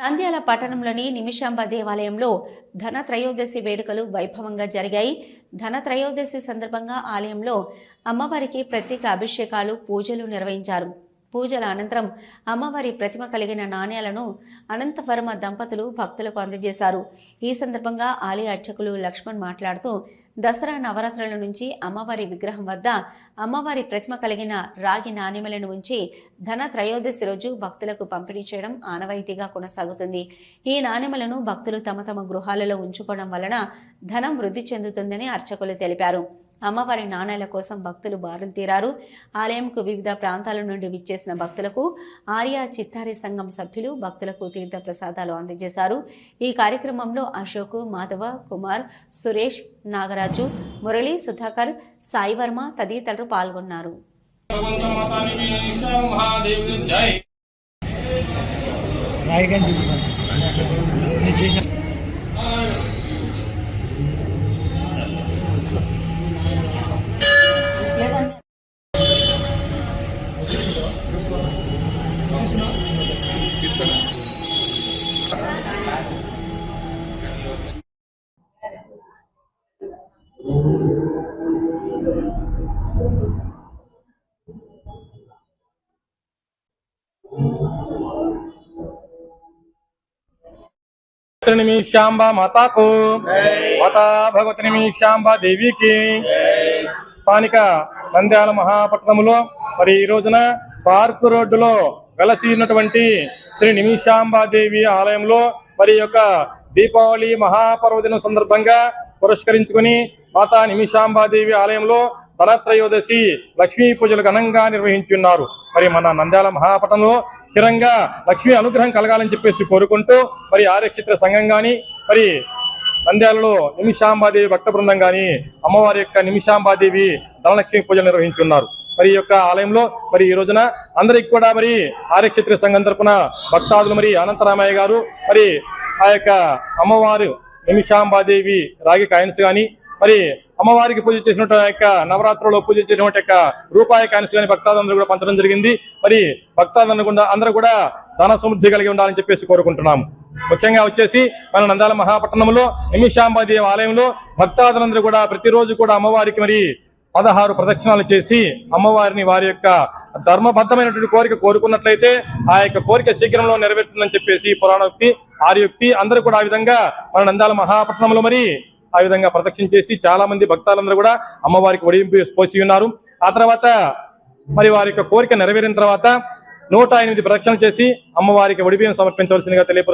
నంద్యాల పట్టణంలోని నిమిషాంబ దేవాలయంలో ధన త్రయోదశి వేడుకలు వైభవంగా జరిగాయి. ధన త్రయోదశి సందర్భంగా ఆలయంలో అమ్మవారికి ప్రత్యేక అభిషేకాలు పూజలు నిర్వహించారు. పూజల అనంతరం అమ్మవారి ప్రతిమ కలిగిన నాణ్యాలను అనంతవర్మ దంపతులు భక్తులకు అందజేశారు. ఈ సందర్భంగా ఆలయ అర్చకులు లక్ష్మణ్ మాట్లాడుతూ దసరా నవరాత్రుల నుంచి అమ్మవారి విగ్రహం వద్ద అమ్మవారి ప్రతిమ కలిగిన రాగి నాణ్యములను ఉంచి ధన త్రయోదశి రోజు భక్తులకు పంపిణీ చేయడం ఆనవాయితీగా కొనసాగుతుంది. ఈ నాణ్యములను భక్తులు తమ తమ గృహాలలో ఉంచుకోవడం వలన ధనం వృద్ధి చెందుతుందని అర్చకులు తెలిపారు. అమ్మవారి నాణేల కోసం భక్తులు బారులు తీరారు. ఆలయంకు వివిధ ప్రాంతాల నుండి విచ్చేసిన భక్తులకు ఆర్య చిత్తారి సంఘం సభ్యులు భక్తులకు తీర్థ ప్రసాదాలు అందజేశారు. ఈ కార్యక్రమంలో అశోక్ మాధవ కుమార్ సురేష్ నాగరాజు మురళి సుధాకర్ సాయి వర్మ తదితరులు పాల్గొన్నారు. భగవంత మాతాని మీ నిశా మహాదేవుని జై రాయగాని చూపిస్తాను నిమిషాంబ మాతాకు మాతా భగవతి నిమిషాంబ దేవికి స్థానిక నంద్యాల మహాపట్నములో మరి ఈ రోజున పార్క్ రోడ్డులో వెలసి ఉన్నటువంటి శ్రీ నిమిషాంబాదేవి ఆలయంలో మరి యొక్క దీపావళి మహాపర్వదినం సందర్భంగా పురస్కరించుకుని మాతా నిమిషాంబాదేవి ఆలయంలో ధనత్రయోదశి లక్ష్మీ పూజలు ఘనంగా నిర్వహించున్నారు. మరి మన నంద్యాల మహాపటంలో స్థిరంగా లక్ష్మీ అనుగ్రహం కలగాలని చెప్పేసి కోరుకుంటూ మరి ఆర్యక్షేత్ర సంఘం కానీ మరి నంద్యాలలో నిమిషాంబాదేవి భక్త బృందం కానీ అమ్మవారి యొక్క నిమిషాంబాదేవి ధనలక్ష్మి పూజలు నిర్వహించున్నారు. మరి యొక్క ఆలయంలో మరి ఈ రోజున అందరికి కూడా మరి ఆర్యక్షత్రియ సంఘం తరపున భక్తాదులు మరి అనంతరామయ్య గారు మరి ఆ యొక్క అమ్మవారు నిమిషాంబాదేవి రాగి కాయిన్స్ గాని మరి అమ్మవారికి పూజ చేసినటువంటి యొక్క నవరాత్రుల్లో పూజ చేసినటువంటి యొక్క రూపాయి కాయిన్స్ గాని భక్తాదులందరూ కూడా పంచడం జరిగింది. మరి భక్తాదులందరూ కూడా అందరూ కూడా ధన సమృద్ధి కలిగి ఉండాలని చెప్పేసి కోరుకుంటున్నాము. ముఖ్యంగా వచ్చేసి మన నందాల మహాపట్నంలో నిమిషాంబాదేవి ఆలయంలో భక్తాదులందరూ కూడా ప్రతిరోజు కూడా అమ్మవారికి మరి పదహారు ప్రదక్షిణాలు చేసి అమ్మవారిని వారి యొక్క ధర్మబద్ధమైనటువంటి కోరిక కోరుకున్నట్లయితే ఆ యొక్క కోరిక శీఘ్రంలో నెరవేరుతుందని చెప్పేసి పురాణోక్తి ఆర్యుక్తి అందరూ కూడా ఆ విధంగా మన నందాల మహాపట్నంలో మరి ఆ విధంగా ప్రదక్షిణ చేసి చాలా మంది భక్తాలందరూ కూడా అమ్మవారికి ఒడింపు పోసి ఉన్నారు. ఆ తర్వాత మరి వారి యొక్క కోరిక నెరవేరిన తర్వాత నూట ఎనిమిది ప్రదక్షిణలు చేసి అమ్మవారికి ఒడిబియ్యం సమర్పించవలసిందిగా తెలియ